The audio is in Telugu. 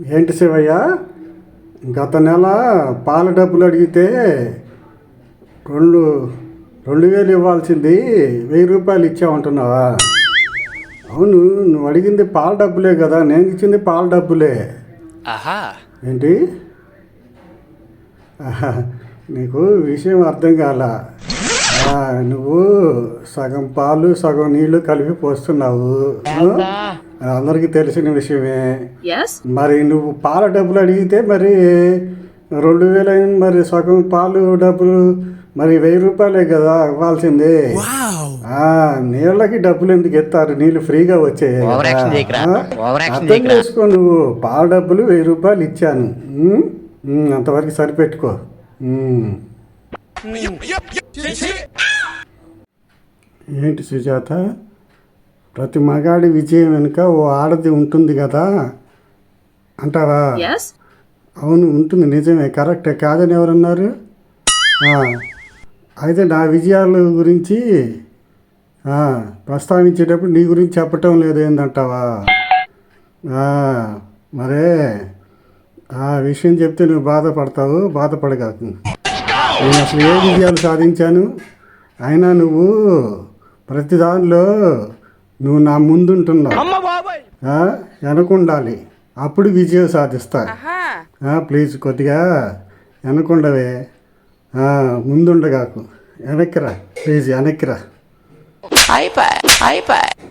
ఏంటి శివయ్య? గత నెల పాల డబ్బులు అడిగితే రెండు రెండు వేలు ఇవ్వాల్సింది వెయ్యి రూపాయలు ఇచ్చావంటున్నావా? అవును నువ్వు అడిగింది పాల డబ్బులే కదా నేను ఇచ్చింది పాల డబ్బులే. ఆహా. ఏంటి? నీకు విషయం అర్థం కాల. ఆ, నువ్వు సగం పాలు సగం నీళ్ళు కలిపి పోస్తున్నావు. అందరికీ తెలిసిన విషయమే. Yes? మరి నువ్వు పాల డబ్బులు అడిగితే మరి రెండు వేలు మరి సగం పాలు డబ్బులు మరి వెయ్యి రూపాయలే కదా ఇవ్వాల్సింది ఆ, నీళ్ళకి డబ్బులు ఎందుకు ఎత్తారు? నీళ్ళు ఫ్రీగా వచ్చాయి అర్థం. చేసుకో నువ్వు. పాల డబ్బులు వెయ్యి రూపాయలు ఇచ్చాను. అంతవరకు సరిపెట్టుకో. ఏంటి సుజాత? ప్రతి మగాడి విజయం వెనుక ఓ ఆడది ఉంటుంది కదా? అంటావా? అవును ఉంటుంది. నిజమే. కరెక్టే. కాదని ఎవరన్నారు? అయితే నా విజయాల గురించి ప్రస్తావించేటప్పుడు నీ గురించి చెప్పటం లేదు ఏందంటావా? మరే ఆ విషయం చెప్తే నువ్వు బాధపడతావు. బాధపడగాకు నేను అసలు ఏ విజయాలు సాధించాను? అయినా నువ్వు ప్రతి దానిలో నువ్వు నా ముందుంటున్నావు. ఆ, వెనకుండాలి. అప్పుడు విజయం సాధిస్తా. ప్లీజ్ కొద్దిగా వెనకుండవే. ఆ, ముందుండగాకు. వెనక్కిరా ప్లీజ్ వెనక్కిరా అయిపోయి అయిపోయి